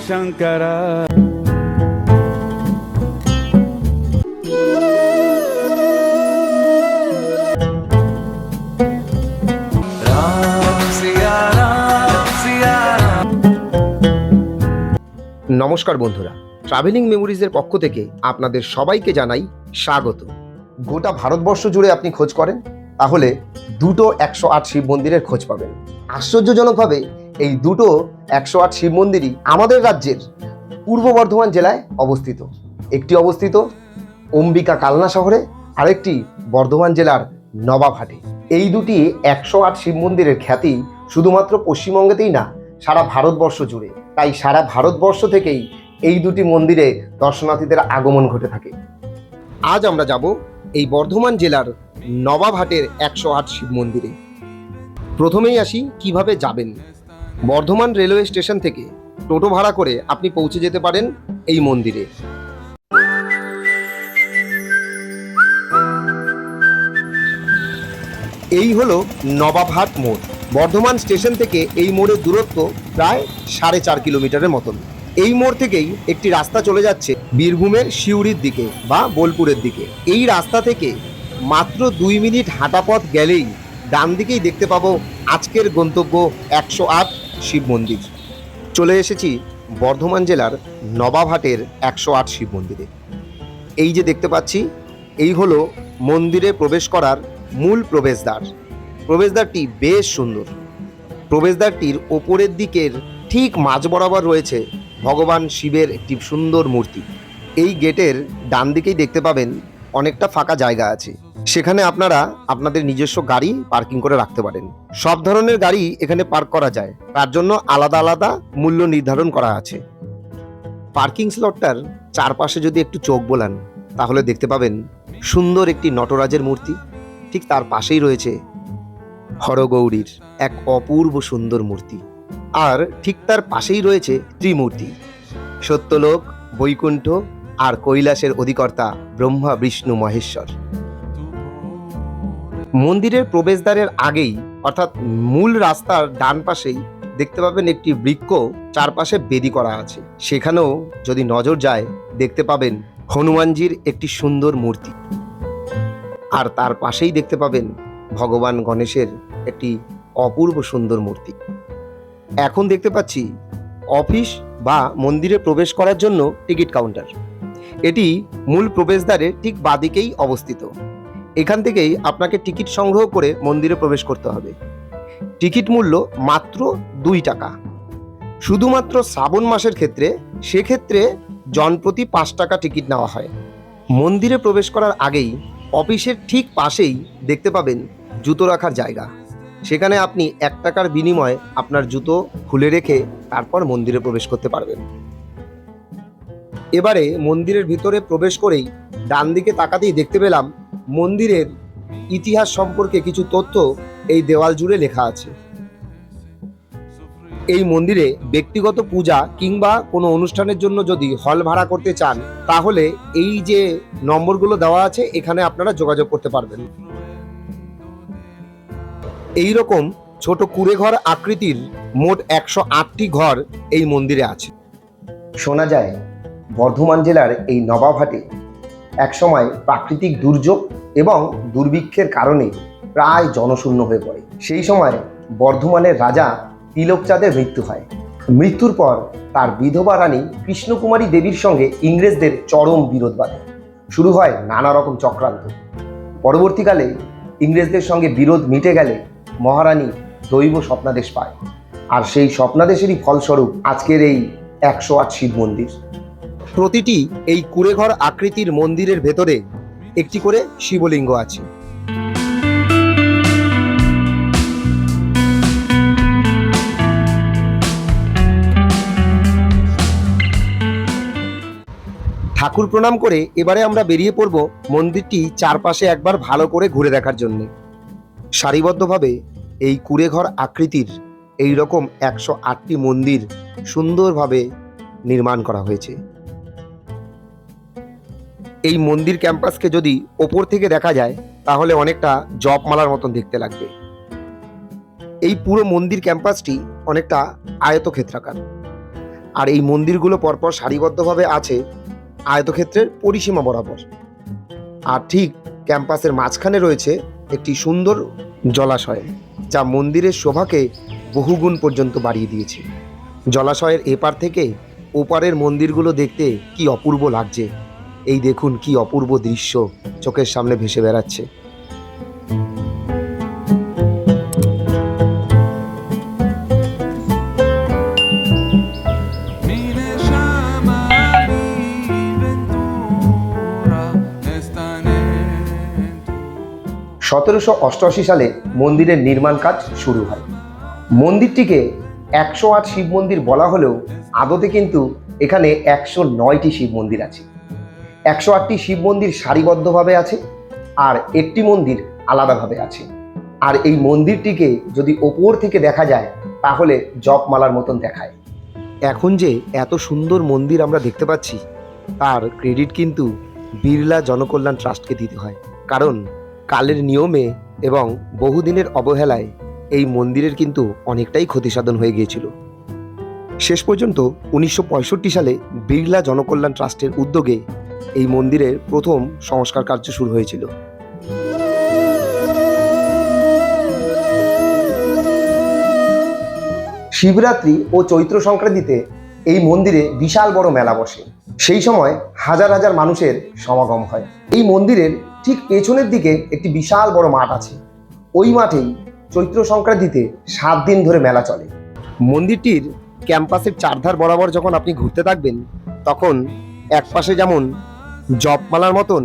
ಶಂಕರ নমস্কার বন্ধুরা ট্রাভেলিং মেমোরিজের পক্ষ থেকে আপনাদের সবাইকে জানাই স্বাগত। গোটা ভারতবর্ষ জুড়ে আপনি খোঁজ করেন? তাহলে দুটো একশো আট শিব মন্দিরের খোঁজ পাবেন। আশ্চর্যজনকভাবে এই দুটো একশো আট শিব মন্দিরই আমাদের রাজ্যের পূর্ব বর্ধমান জেলায় অবস্থিত। একটি অবস্থিত অম্বিকা কালনা শহরে, আরেকটি বর্ধমান জেলার নবাবহাটে। এই দুটি একশো আট শিব মন্দিরের খ্যাতি শুধুমাত্র পশ্চিমবঙ্গেতেই না, সারা ভারতবর্ষ জুড়ে। তাই সারা ভারতবর্ষ থেকেই এই দুটি মন্দিরে দর্শনার্থীদের আগমন ঘটে থাকে। আজ আমরা যাব এই বর্ধমান জেলার নবাবহাটের একশো আট শিব মন্দিরে। প্রথমেই আসি, কীভাবে যাবেন? বর্ধমান রেলওয়ে স্টেশন থেকে টোটো ভাড়া করে আপনি পৌঁছে যেতে পারেন এই মন্দিরে। এই হলো নবাবহাট মোড়। বর্ধমান স্টেশন থেকে এই মোড়ের দূরত্ব প্রায় সাড়ে চার কিলোমিটারের মতন। এই মোড় থেকেই একটি রাস্তা চলে যাচ্ছে বীরভূমের সিউড়ির দিকে বা বোলপুরের দিকে। এই রাস্তা থেকে মাত্র দুই মিনিট হাঁটা পথ গেলেই ডান দিকেই দেখতে পাবো আজকের গন্তব্য একশো আট শিব মন্দির। চলে এসেছি বর্ধমান জেলার নবাবহাটের একশো আট শিব মন্দিরে। এই যে দেখতে পাচ্ছি, এই হলো মন্দিরে প্রবেশ করার মূল প্রবেশদ্বার। প্রবেশদ্বারটি বেশ সুন্দর। প্রবেশদ্বারটির ওপরের দিকের ঠিক মাঝ বরাবর রয়েছে ভগবান শিবের একটি সুন্দর মূর্তি। এই গেটের ডান দিকেই দেখতে পাবেন অনেকটা ফাঁকা জায়গা আছে। সেখানে আপনারা আপনাদের নিজস্ব গাড়ি পার্কিং করে রাখতে পারেন। সব ধরনের গাড়ি এখানে পার্ক করা যায়। তার জন্য আলাদা আলাদা মূল্য নির্ধারণ করা আছে। পার্কিং স্লটটার চারপাশে যদি একটু চোখ বোলান, তাহলে দেখতে পাবেন সুন্দর একটি নটরাজের মূর্তি। ঠিক তার পাশেই রয়েছে হরগৌরীর এক অপূর্ব সুন্দর মূর্তি। আর ঠিক তার পাশেই রয়েছে ত্রিমূর্তি। সত্যলোক, বৈকুণ্ঠ আর কৈলাসের অধিকর্তা ব্রহ্মা, বিষ্ণু, মহেশ্বর। মন্দিরের প্রবেশদ্বারের আগেই, অর্থাৎ মূল রাস্তার ডান পাশেই, দেখতে পাবেন একটি বৃক্ষ চারপাশে বেদি করা আছে। সেখানেও যদি নজর যায়, দেখতে পাবেন হনুমানজির একটি সুন্দর মূর্তি। আর তার পাশেই দেখতে পাবেন ভগবান গণেশের একটি অপূর্ব সুন্দর মূর্তি। এখন দেখতে পাচ্ছি অফিস বা মন্দিরে প্রবেশ করার জন্য টিকিট কাউন্টার। এটি মূল প্রবেশদ্বারের ঠিক বাদিকেই অবস্থিত। এখান থেকেই আপনাকে টিকিট সংগ্রহ করে মন্দিরে প্রবেশ করতে হবে। টিকিট মূল্য মাত্র দুই টাকা। শুধুমাত্র শ্রাবণ মাসের ক্ষেত্রে সেক্ষেত্রে জনপ্রতি পাঁচ টাকা টিকিট নেওয়া হয়। মন্দিরে প্রবেশ করার আগেই অফিসের ঠিক পাশেই দেখতে পাবেন জুতো রাখার জায়গা। সেখানে আপনি এক টাকার বিনিময়ে আপনার জুতো খুলে রেখে তারপর মন্দিরে প্রবেশ করতে পারবেন। এবারে মন্দিরের ভিতরে প্রবেশ করেই ডান দিকে তাকাতেই দেখতে পেলাম মন্দিরের ইতিহাস সম্পর্কে কিছু তথ্য এই দেওয়াল জুড়ে লেখা আছে। এই মন্দিরে ব্যক্তিগত পূজা কিংবা কোনো অনুষ্ঠানের জন্য যদি হল ভাড়া করতে চান, তাহলে এই যে নম্বরগুলো দেওয়া আছে, এখানে আপনারা যোগাযোগ করতে পারবেন। এই রকম ছোট কুড়ে ঘর আকৃতির মোট একশো আটটি ঘর এই মন্দিরে আছে। শোনা যায়, বর্ধমান জেলার এই নবাবহাটে একসময় প্রাকৃতিক দুর্যোগ এবং দুর্ভিক্ষের কারণে প্রায় জনশূন্য হয়ে পড়ে। সেই সময় বর্ধমানের রাজা তিলকচাঁদের মৃত্যু হয়। মৃত্যুর পর তার বিধবা রানী কৃষ্ণকুমারী দেবীর সঙ্গে ইংরেজদের চরম বিরোধ বাঁধে। শুরু হয় নানা রকম চক্রান্ত। পরবর্তীকালে ইংরেজদের সঙ্গে বিরোধ মিটে গেলে মহারানী দৈব স্বপ্নাদেশ পায়। আর সেই স্বপ্নাদেশেরই ফলস্বরূপ আজকের এই একশো আট শিব মন্দির। প্রতিটি এই কুড়েঘর আকৃতির মন্দিরের ভেতরে একটি করে শিবলিঙ্গ আছে। ঠাকুর প্রণাম করে এবারে আমরা বেরিয়ে পড়ব মন্দিরটি চারপাশে একবার ভালো করে ঘুরে দেখার জন্য। সারিবদ্ধভাবে এই কুড়েঘর আকৃতির এই রকম একশো আটটি মন্দির সুন্দরভাবে নির্মাণ করা হয়েছে। এই মন্দির ক্যাম্পাসকে যদি ওপর থেকে দেখা যায়, তাহলে অনেকটা জপমালার মতন দেখতে লাগবে। এই পুরো মন্দির ক্যাম্পাসটি অনেকটা আয়তক্ষেত্রাকার। আর এই মন্দিরগুলো পরপর সারিবদ্ধভাবে আছে আয়তক্ষেত্রের পরিসীমা বরাবর। আর ঠিক ক্যাম্পাসের মাঝখানে রয়েছে একটি সুন্দর জলাশয়, যা মন্দিরের শোভাকে বহুগুণ পর্যন্ত বাড়িয়ে দিয়েছে। জলাশয়ের এপার থেকে ওপারের মন্দিরগুলো দেখতে কি অপূর্ব লাগছে। এই দেখুন কি অপূর্ব দৃশ্য চোখের সামনে ভেসে বেড়াচ্ছে। সতেরোশো অষ্টআশি সালে মন্দিরের নির্মাণ কাজ শুরু হয়। মন্দিরটিকে একশো আট শিব মন্দির বলা হলেও আদতে কিন্তু এখানে একশো নয়টি শিব মন্দির আছে। একশো আটটি শিব মন্দির সারিবদ্ধভাবে আছে আর একটি মন্দির আলাদাভাবে আছে। আর এই মন্দিরটিকে যদি ওপর থেকে দেখা যায়, তাহলে জপমালার মতন দেখায়। এখন যে এত সুন্দর মন্দির আমরা দেখতে পাচ্ছি, তার ক্রেডিট কিন্তু বিড়লা জনকল্যাণ ট্রাস্টকে দিতে হয়। কারণ কালের নিয়মে এবং বহুদিনের অবহেলায় এই মন্দিরের কিন্তু অনেকটাই ক্ষতিসাধন হয়ে গিয়েছিল। শেষ পর্যন্ত উনিশশো পঁয়ষট্টি সালে বিড়লা জনকল্যাণ ট্রাস্টের উদ্যোগে এই মন্দিরের প্রথম সংস্কার কার্য শুরু হয়েছিল। শিবরাত্রি ও চৈত্র সংক্রান্তিতে এই মন্দিরে বিশাল বড় মেলা বসে। সেই সময় হাজার হাজার মানুষের সমাগম হয়। এই মন্দিরের ঠিক পেছনের দিকে একটি বিশাল বড় মাঠ আছে। ওই মাঠেই চৈত্র সংক্রান্তিতে সাত দিন ধরে মেলা চলে। মন্দিরটির ক্যাম্পাসের চারধার বরাবর যখন আপনি ঘুরতে থাকবেন, তখন এক পাশে যেমন জপমালার মতন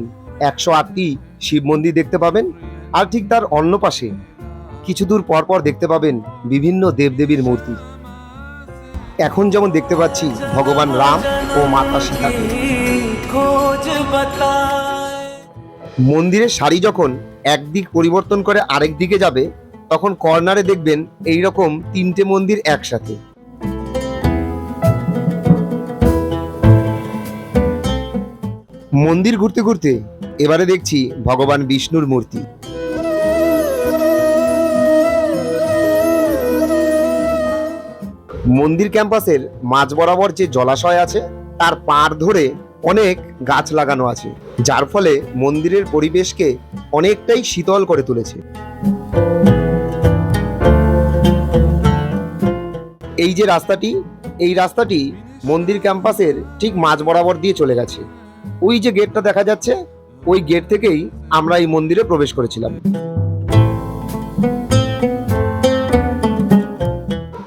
একশো আটটি শিব মন্দির দেখতে পাবেন, আর ঠিক তার অন্য পাশে কিছু দূর পরপর দেখতে পাবেন বিভিন্ন দেবদেবীর মূর্তি। এখন যেমন দেখতে পাচ্ছি ভগবান রাম ও মাতা সীতাকে। খোঁজ মন্দিরের শাড়ি যখন একদিক পরিবর্তন করে আরেক দিকে যাবে, তখন কর্নারে দেখবেন এই রকম তিনটে মন্দির একসাথে। মন্দির ঘুরতে ঘুরতে এবারে দেখছি ভগবান বিষ্ণুর মূর্তি। মন্দির ক্যাম্পাসের মাঝ বরাবর যে জলাশয় আছে, তার পাড় ধরে অনেক গাছ লাগানো আছে। যার ফলে মন্দিরের পরিবেশকে অনেকটাই শীতল করে তুলেছে। এই যে রাস্তাটি, এই রাস্তাটি মন্দির ক্যাম্পাসের ঠিক মাঝ বরাবর দিয়ে চলে গেছে। ওই যে গেটটা দেখা যাচ্ছে, ওই গেট থেকেই আমরা এই মন্দিরে প্রবেশ করেছিলাম।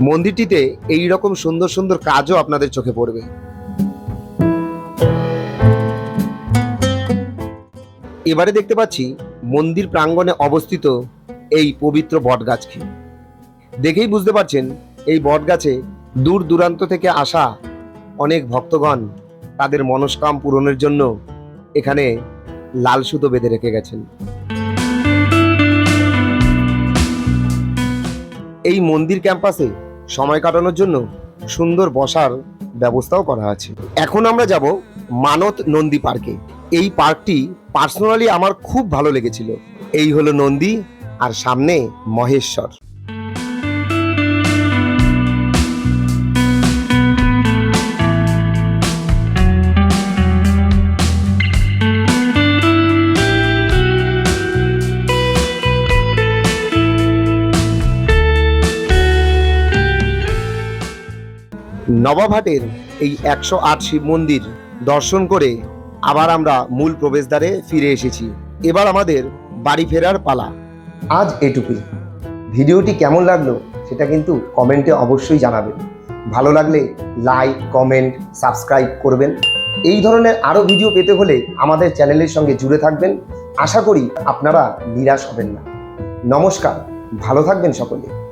মন্দিরটিতে এই রকম সুন্দর সুন্দর কাজও আপনাদের চোখে পড়বে। এবারে দেখতে পাচ্ছি মন্দির প্রাঙ্গণে অবস্থিত এই পবিত্র বটগাছকে। দেখেই বুঝতে পারছেন এই বটগাছে দূর দূরান্ত থেকে আসা অনেক ভক্তগণ তাদের মনস্কাম পূরণের জন্য এখানে লাল সুতো বেঁধে রেখে গেছেন। এই মন্দির ক্যাম্পাসে সময় কাটানোর জন্য সুন্দর বসার ব্যবস্থাও করা আছে। এখন আমরা যাব মানত নন্দী পার্কে। এই পার্কটি পার্সোনালি আমার খুব ভালো লেগেছিল। এই হলো নন্দী আর সামনে মহেশ্বর। নবাবহাটের এই একশো আট শিব মন্দির দর্শন করে আবার আমরা মূল প্রবেশদ্বারে ফিরে এসেছি। এবার আমাদের বাড়ি ফেরার পালা। আজ এটুকুই। ভিডিওটি কেমন লাগল সেটা কিন্তু কমেন্টে অবশ্যই জানাবেন। ভালো লাগলে লাইক, কমেন্ট, সাবস্ক্রাইব করবেন। এই ধরনের আরও ভিডিও পেতে হলে আমাদের চ্যানেলের সঙ্গে জুড়ে থাকবেন। আশা করি আপনারা নিরাশ হবেন না। নমস্কার, ভালো থাকবেন সকলে।